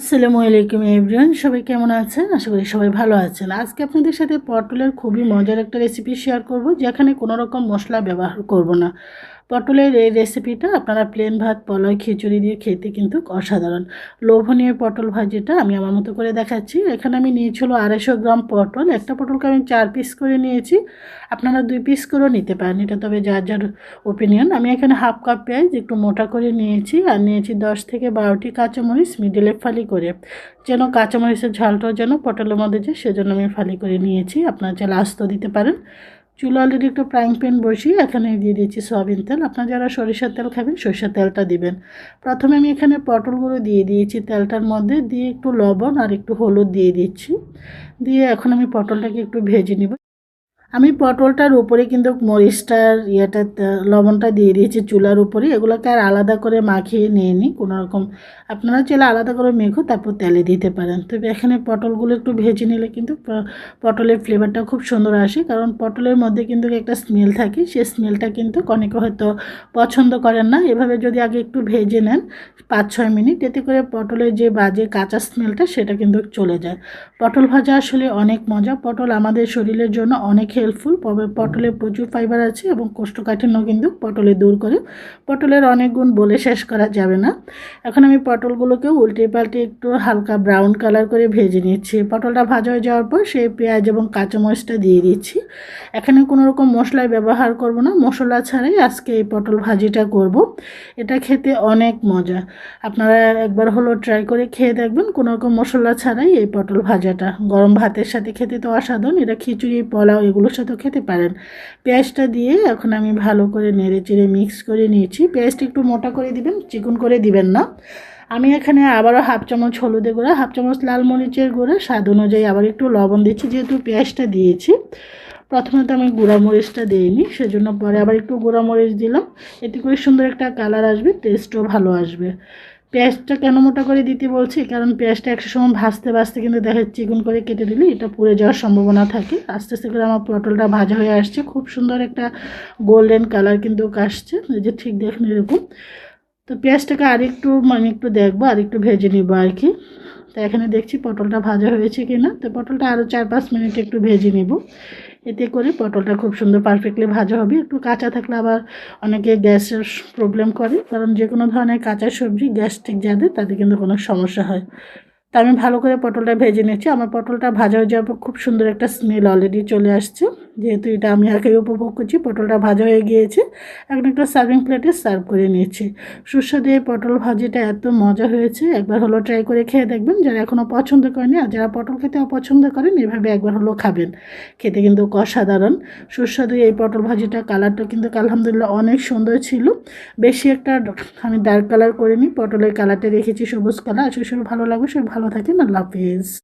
আসসালামু আলাইকুম এভরিওয়ান, সবাই কেমন আছেন? আশা করি সবাই ভালো আছেন। আজকে আপনাদের সাথে পটলের খুবই মজার একটা রেসিপি শেয়ার করব, যেখানে কোনো রকম মশলা ব্যবহার করব না। পটলের এই রেসিপিটা আপনারা প্লেন ভাত পলয় খিচুড়ি দিয়ে খেতে কিন্তু অসাধারণ। লোভনীয় পটল ভাজিটা আমি আমার মতো করে দেখাচ্ছি। এখানে আমি নিয়েছিল আড়াইশো গ্রাম পটল। একটা পটলকে আমি চার পিস করে নিয়েছি। আপনারা দুই পিস করেও নিতে পারেন। এটা তবে যার যার ওপিনিয়ন আমি এখানে হাফ কাপ পেঁয়াজ একটু মোটা করে নিয়েছি আর নিয়েছি দশ থেকে বারোটি কাঁচামরিচ মিডিলে ফালি করে। যেন কাঁচামরিচের ঝালটাও যেন পটলের মধ্যে যায়, সেজন্য আমি ফালি করে নিয়েছি। আপনারা চাইলে আস্ত দিতে পারেন। চুলো অলরেডি একটু ফ্রাইং প্যান বসিয়ে এখানে দিয়ে দিয়েছি সয়াবিন তেল। আপনারা যারা সরিষার তেল খাবেন, সরিষার তেলটা দিবেন। প্রথমে আমি এখানে পটলগুলো দিয়ে দিয়েছি তেলটার মধ্যে। দিয়ে একটু লবণ আর একটু হলুদ দিয়ে দিচ্ছি। দিয়ে এখন আমি পটলটাকে একটু ভেজে নিব। আমি পটলটার উপরে কিন্তু মরিচটার ইয়েটা, লবণটা দিয়ে দিয়েছি চুলার উপরে। এগুলোকে আর আলাদা করে মাখিয়ে নিয়ে নিই রকম। আপনারা চাইলে আলাদা করে মেখো, তারপর তেলে দিতে পারেন। তবে এখানে পটলগুলো একটু ভেজে নিলে কিন্তু পটলের ফ্লেভারটা খুব সুন্দর আসে। কারণ পটলের মধ্যে কিন্তু একটা স্মেল থাকে সেই স্মেলটা কিন্তু অনেকে হয়তো পছন্দ করেন না। এভাবে যদি আগে একটু ভেজে নেন পাঁচ ছয় মিনিট, এতে করে পটলের যে বাজে কাঁচা স্মেলটা সেটা কিন্তু চলে যায়। পটল ভাজা আসলে অনেক মজা। পটল আমাদের শরীরের জন্য অনেক হেল্পফুল পটলে প্রচুর ফাইবার আছে এবং কোষ্ঠকাঠিন্য কিন্তু পটলে দূর করে। পটলের অনেক গুণ বলে শেষ করা যাবে না। এখন আমি পটলগুলোকেও উল্টে পাল্টে একটু হালকা ব্রাউন কালার করে ভেজে নিচ্ছি। পটলটা ভাজা হয়ে যাওয়ার পর সেই পেঁয়াজ এবং কাঁচামরিচটা দিয়ে দিচ্ছি। এখানে কোনো রকম মশলায় ব্যবহার করব না। মশলা ছাড়াই আজকে এই পটল ভাজিটা করব। এটা খেতে অনেক মজা। আপনারা একবার হলো ট্রাই করে খেয়ে দেখবেন কোনো রকম মশলা ছাড়াই এই পটল ভাজাটা। গরম ভাতের সাথে খেতে তো অসাধারণ। এটা খিচুড়ি, পোলাও এগুলোর সাথেও খেতে পারেন। পেঁয়াজটা দিয়ে এখন আমি ভালো করে নেড়ে চেড়ে মিক্স করে নিয়েছি। পেঁয়াজটা একটু মোটা করে দিবেন, চিকন করে দিবেন না। আমি এখানে আবারও হাফ চামচ হলুদের গুঁড়া, হাফ চামচ লাল মরিচের গুঁড়া, স্বাদ অনুযায়ী আবার একটু লবণ দিচ্ছি যেহেতু পেঁয়াজটা দিয়েছি। প্রথমে তো আমি গুঁড়া মরিচটা দিইনি সেজন্য পরে আবার একটু গুঁড়া মরিচ দিলাম। এতে করে সুন্দর একটা কালার আসবে টেস্টও ভালো আসবে। পেঁয়াজটা কেন মোটা করে দিতে বলছি? কারণ পেঁয়াজটা একশো সময় ভাজতে ভাজতে কিন্তু দেখা চিকন করে কেটে দিলে, এটা পুড়ে যাওয়ার সম্ভাবনা থাকে। আস্তে আস্তে করে আমার পটলটা ভাজা হয়ে আসছে। খুব সুন্দর একটা গোল্ডেন কালার কিন্তু আসছে এই যে ঠিক দেখুন এরকম। তো পেঁয়াজটাকে আরেকটু মানে একটু দেখব আর একটু ভেজে নিবো আর কি। তো এখানে দেখছি পটলটা ভাজা হয়েছে কি না তো পটলটা আরও চার পাঁচ মিনিট একটু ভেজে নিব। এতে করে পটলটা খুব সুন্দর পারফেক্টলি ভাজা হবে। একটু কাঁচা থাকলে আবার অনেকে গ্যাসের প্রবলেম করে, কারণ যে কোনো ধরনের কাঁচা সবজি গ্যাস্ট্রিক যাদের, তাতে কিন্তু কোনো সমস্যা হয়। তা আমি ভালো করে পটলটা ভেজে নিয়েছি আমার পটলটা ভাজা হয়ে যাওয়ার পর খুব সুন্দর একটা স্মেল অলরেডি চলে আসছে। যেহেতু এটা আমি আগে উপভোগ করছি, পটলটা ভাজা হয়ে গিয়েছে। এখন একটা সার্ভিং প্লেটে সার্ভ করে নিয়েছি। সুস্বাদু এই পটল ভাজিটা এত মজা হয়েছে, একবার হলো ট্রাই করে খেয়ে দেখবেন। যারা এখনও পছন্দ করেনি আর যারা পটল খেতে অপছন্দ করেন, এভাবে একবার হলো খাবেন। খেতে কিন্তু অসাধারণ। সুস্বাদু এই পটল ভাজিটা কালারটা কিন্তু আলহামদুলিল্লাহ অনেক সুন্দর ছিল। বেশি একটা আমি ডার্ক কালার করিনি। পটলের কালারটা রেখেছি সবুজ কালার আজকে সবাই ভালো লাগবে। সব ভালো থাকেন। আল্লাহ হাফিজ।